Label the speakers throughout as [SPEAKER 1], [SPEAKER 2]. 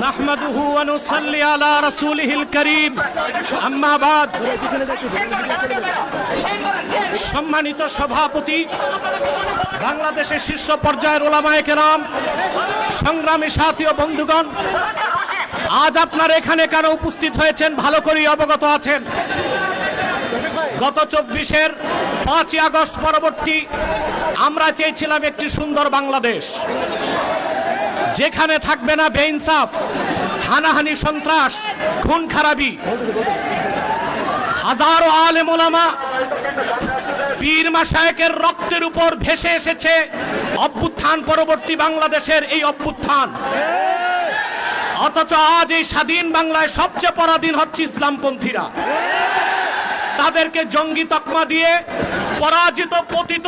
[SPEAKER 1] نحمده ونصلي على رسوله الكريم أما بعد সম্মানিত সভাপতি বাংলাদেশের শীর্ষ পর্যায়ের ওলামায়ে কেরাম সংগ্রামী সাথী ও বন্ধুগণ আজ আপনারা এখানে কেন উপস্থিত হয়েছেন ভালো করেই অবগত আছেন গত চব্বিশের পাঁচই আগস্ট পরবর্তী আমরা চেয়েছিলাম একটি সুন্দর বাংলাদেশ যেখানে থাকবে না বেইনসাফ, হানাহানি সন্ত্রাস, খুন খারাপি। হাজারো আলেম ওলামা পীর মাসায়কের রক্তের উপর ভেসে এসেছে অভ্যুত্থান পরবর্তী বাংলাদেশের এই অভ্যুত্থান। অথচ আজ এই স্বাধীন বাংলায় সবচেয়ে পরাধীন হচ্ছে ইসলামপন্থীরা। তাদেরকে জঙ্গি তকমা দিয়ে পরাজিত, পতিত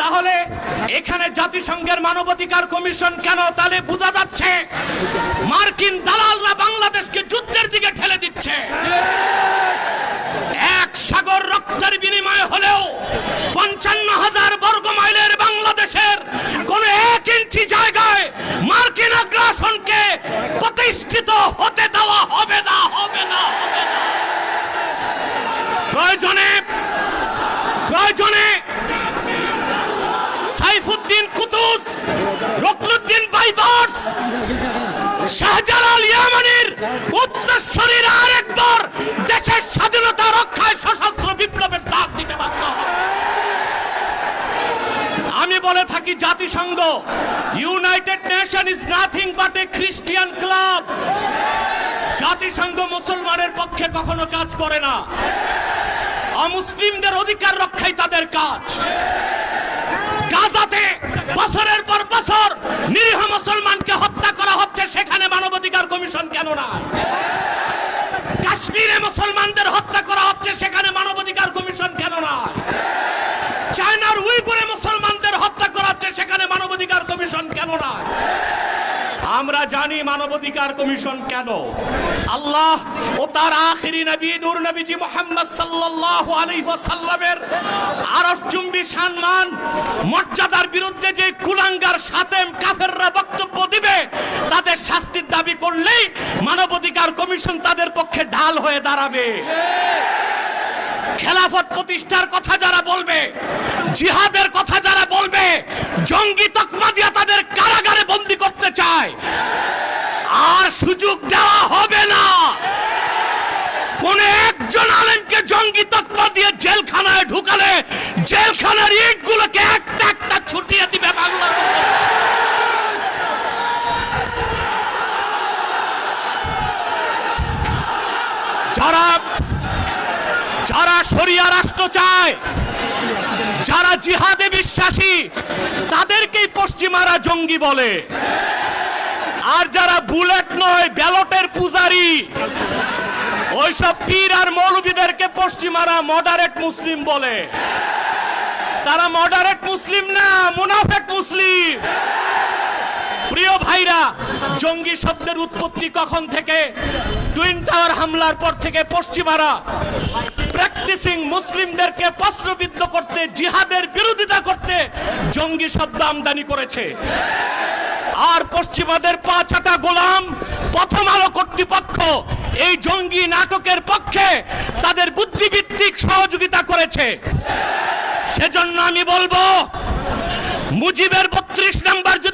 [SPEAKER 1] তাহলে এখানে জাতিসংঘের মানবাধিকার কমিশন কেন তাহলে বোঝা যাচ্ছে? মার্কিন দালালরা বাংলাদেশকে যুদ্ধের দিকে ঠেলে দিচ্ছে। এক সাগর রক্তের বিনিময়ে হলেও পঞ্চান্ন হাজার বর্গ মাইলের বাংলাদেশের কোন এক ইঞ্চি জায়গায় মার্কিন আগ্রাসনকে প্রতিষ্ঠিত হতে দেওয়া হবে না হবে না হবে না প্রয়োজনে প্রয়োজনে Saifuddin Qutuz Ruknuddin Baybars Shahjalal ইয়ামানির উত্তরসূরির আরেকবার দেশের স্বাধীনতা রক্ষায় সশস্ত্র বিপ্লবের ডাক দিতে বাধ্য হবে। থাকি জাতিসংঘ? United Nation is nothing but a Christian club জাতিসংঘ মুসলমানের পক্ষে কখনো কাজ করে না। অমুসলিমদের অধিকার রক্ষাই তাদের কাজ। গাজাতে বছরের পর বছর নিরীহ মুসলমানকে হত্যা করা হচ্ছে, সেখানে মানবাধিকার কমিশন কেন না কাশ্মীরে মুসলমানদের হত্যা করা হচ্ছে, সেখানে মানবাধিকার কমিশন কেন না চায়নার উইগুরে মুসলমানদের হত্যা করা হচ্ছে সেখানে মানবাধিকার কমিশন কেন না আমরা জানি মানবাধিকার কমিশন কেন। আল্লাহ ও তার আখিরি নবী, নূর নবীজি মোহাম্মদ সাল্লাল্লাহু আলাইহি ওয়াসাল্লামের আরশচুম্বী সম্মান, মর্যাদার বিরুদ্ধে যে কুলাঙ্গার সাতেম কাফেররা বক্তব্য দিবে, তাদের শাস্তির দাবি করলেই মানবাধিকার কমিশন তাদের পক্ষে ঢাল হয়ে দাঁড়াবে। খেলাফত প্রতিষ্ঠার কথা যারা বলবে, জিহাদের কথা যারা বলবে, জঙ্গি তকমা দিয়া তাদের কারাগারে বন্দি করতে চায়। আর সুযোগ দেওয়া হবে না। কোন একজন আলেমকে জঙ্গি তকমা দিয়ে জেলখানায় ঢুকালে জেলখানার ইট গুলোকে একটা একটা ছুটিয়ে দিবে বাংলা যারা যারা শরিয়া রাষ্ট্র চায় যারা জিহাদে বিশ্বাসী তাদেরকেই পশ্চিমারা জঙ্গি বলে। আর যারা বুলেট নয়, ব্যালটের পূজারি, ওইসব পীর আর মৌলবীদেরকে পশ্চিমারা মডারেট মুসলিম বলে। তারা মডারেট মুসলিম না, মুনাফেক মুসলিম। প্রিয় ভাইরা, জঙ্গি শব্দের উৎপত্তি কখন থেকে? টুইন টাওয়ার হামলার পর থেকে পশ্চিমারা প্র্যাকটিসিং মুসলিমদেরকে প্রশ্নবিদ্ধ করতে, জিহাদের বিরোধিতা করতে জঙ্গি শব্দ আমদানি করেছে। আর পশ্চিমাদের পাঁচাটা গোলাম, প্রথম আলো কর্তৃপক্ষ এই জঙ্গি নাটকের পক্ষে তাদের বুদ্ধিভিত্তিক সহযোগিতা করেছে। সেজন্য আমি বলব, মুজিবের বত্রিশ নাম্বার যদি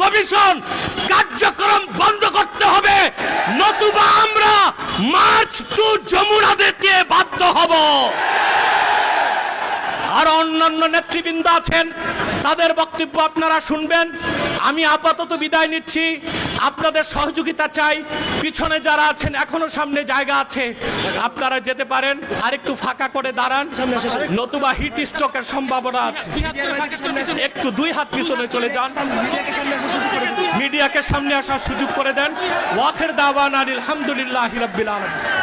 [SPEAKER 1] কমিশন কার্যক্রম বন্ধ করতে হবে। নতুবা আমরা মার্চ টু যমুনা দিতে বাধ্য হব। আর অন্যান্য নেতৃবৃন্দ আছেন, তাদের বক্তব্য আপনারা শুনবেন। আমি আপাতত বিদায় নিচ্ছি। আপনাদের সহযোগিতা চাই। পিছনে যারা আছেন এখনও সামনে জায়গা আছে। আপনারা যেতে পারেন। আর একটু ফাঁকা করে দাঁড়ান। নতুবা হিট স্ট্রোকের সম্ভাবনা আছে। একটু দুই হাত পিছনে চলে যান। মিডিয়াকে সামনে আসার সুযোগ করে দেন। ওয়াখের দাওয়ান আলহামদুলিল্লাহ রাব্বিল আলামিন।